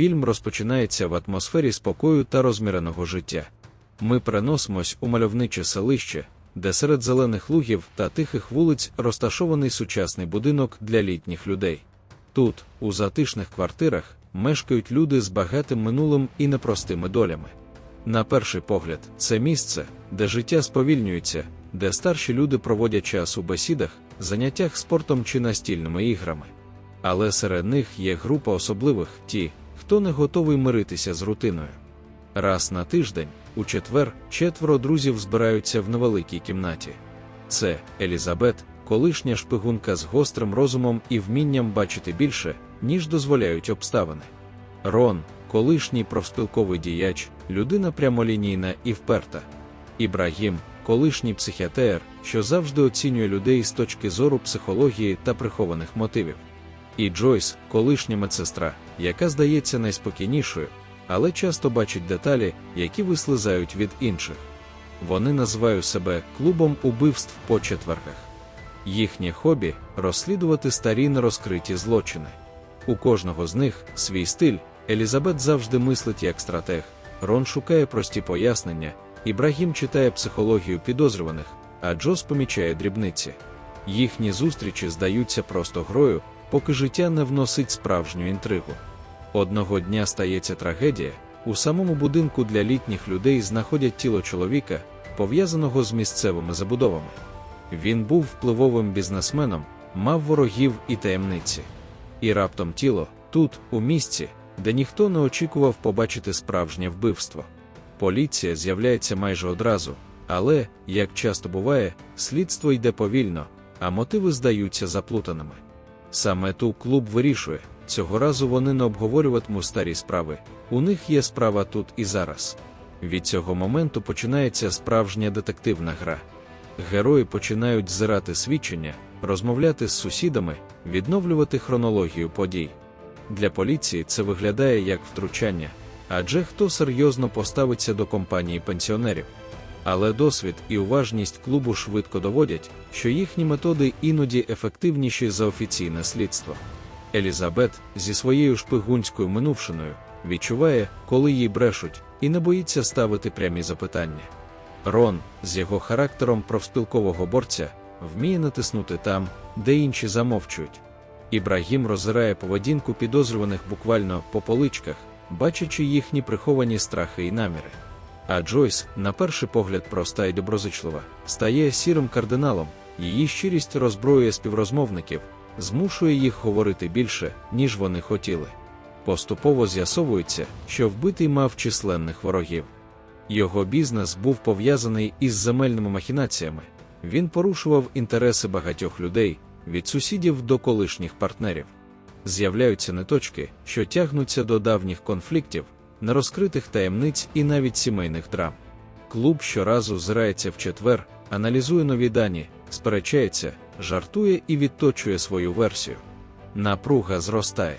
Фільм розпочинається в атмосфері спокою та розміреного життя. Ми переносимось у мальовниче селище, де серед зелених лугів та тихих вулиць розташований сучасний будинок для літніх людей. Тут, у затишних квартирах, мешкають люди з багатим минулим і непростими долями. На перший погляд, це місце, де життя сповільнюється, де старші люди проводять час у бесідах, заняттях спортом чи настільними іграми. Але серед них є група особливих ті, хто не готовий миритися з рутиною. Раз на тиждень, у четвер, четверо друзів збираються в невеликій кімнаті. Це Елізабет, колишня шпигунка з гострим розумом і вмінням бачити більше, ніж дозволяють обставини. Рон, колишній профспілковий діяч, людина прямолінійна і вперта. Ібрагім, колишній психіатер, що завжди оцінює людей з точки зору психології та прихованих мотивів. І Джойс, колишня медсестра, яка здається найспокійнішою, але часто бачить деталі, які вислизають від інших. Вони називають себе клубом убивств по четвергах. Їхнє хобі розслідувати старі нерозкриті злочини. У кожного з них свій стиль. Елізабет завжди мислить як стратег, Рон шукає прості пояснення, Ібрагім читає психологію підозрюваних, а Джос помічає дрібниці. Їхні зустрічі здаються просто грою, поки життя не вносить справжню інтригу. Одного дня стається трагедія. У самому будинку для літніх людей знаходять тіло чоловіка, пов'язаного з місцевими забудовами. Він був впливовим бізнесменом, мав ворогів і таємниці. І раптом тіло тут, у місці, де ніхто не очікував побачити справжнє вбивство. Поліція з'являється майже одразу, але, як часто буває, слідство йде повільно, а мотиви здаються заплутаними. Саме ту клуб вирішує, цього разу вони не обговорюватимуть старі справи, у них є справа тут і зараз. Від цього моменту починається справжня детективна гра. Герої починають зирати свідчення, розмовляти з сусідами, відновлювати хронологію подій. Для поліції це виглядає як втручання, адже хто серйозно поставиться до компанії пенсіонерів. Але досвід і уважність клубу швидко доводять, що їхні методи іноді ефективніші за офіційне слідство. Елізабет зі своєю шпигунською минувшиною відчуває, коли їй брешуть, і не боїться ставити прямі запитання. Рон, з його характером профспілкового борця, вміє натиснути там, де інші замовчують. Ібрагім роззирає поведінку підозрюваних буквально по поличках, бачачи їхні приховані страхи і наміри. А Джойс, на перший погляд проста і доброзичлива, стає сірим кардиналом, її щирість розброює співрозмовників, змушує їх говорити більше, ніж вони хотіли. Поступово з'ясовується, що вбитий мав численних ворогів. Його бізнес був пов'язаний із земельними махінаціями, він порушував інтереси багатьох людей, від сусідів до колишніх партнерів. З'являються неточки, що тягнуться до давніх конфліктів, нерозкритих таємниць і навіть сімейних драм. Клуб щоразу зирається в четвер, аналізує нові дані, сперечається, жартує і відточує свою версію. Напруга зростає.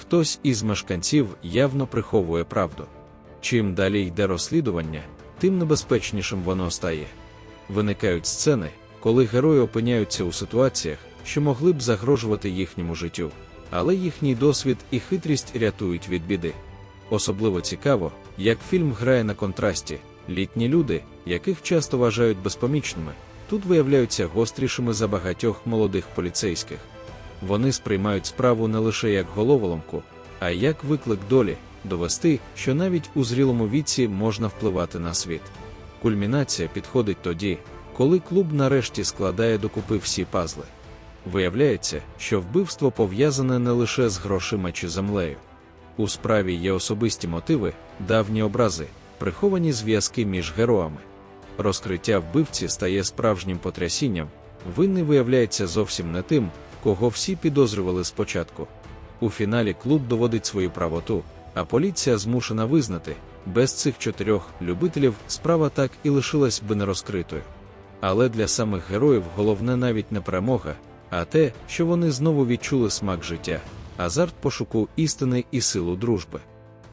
Хтось із мешканців явно приховує правду. Чим далі йде розслідування, тим небезпечнішим воно стає. Виникають сцени, коли герої опиняються у ситуаціях, що могли б загрожувати їхньому життю, але їхній досвід і хитрість рятують від біди. Особливо цікаво, як фільм грає на контрасті, літні люди, яких часто вважають безпомічними, тут виявляються гострішими за багатьох молодих поліцейських. Вони сприймають справу не лише як головоломку, а як виклик долі довести, що навіть у зрілому віці можна впливати на світ. Кульмінація підходить тоді, коли клуб нарешті складає докупи всі пазли. Виявляється, що вбивство пов'язане не лише з грошима чи землею. У справі є особисті мотиви, давні образи, приховані зв'язки між героями. Розкриття вбивці стає справжнім потрясінням, винний виявляється зовсім не тим, кого всі підозрювали спочатку. У фіналі клуб доводить свою правоту, а поліція змушена визнати, без цих чотирьох любителів справа так і лишилась би нерозкритою. Але для самих героїв головне навіть не перемога, а те, що вони знову відчули смак життя, азарт пошуку істини і силу дружби.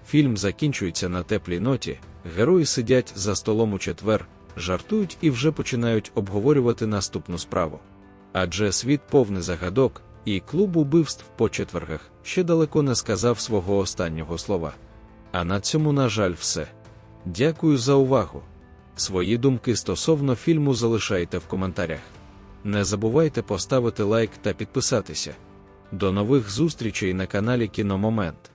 Фільм закінчується на теплій ноті, герої сидять за столом у четвер, жартують і вже починають обговорювати наступну справу. Адже світ повний загадок, І клуб убивств по четвергах ще далеко не сказав свого останнього слова. А на цьому, на жаль, все. Дякую за увагу. Свої думки стосовно фільму залишайте в коментарях. Не забувайте поставити лайк та підписатися. До нових зустрічей на каналі Кіномомент.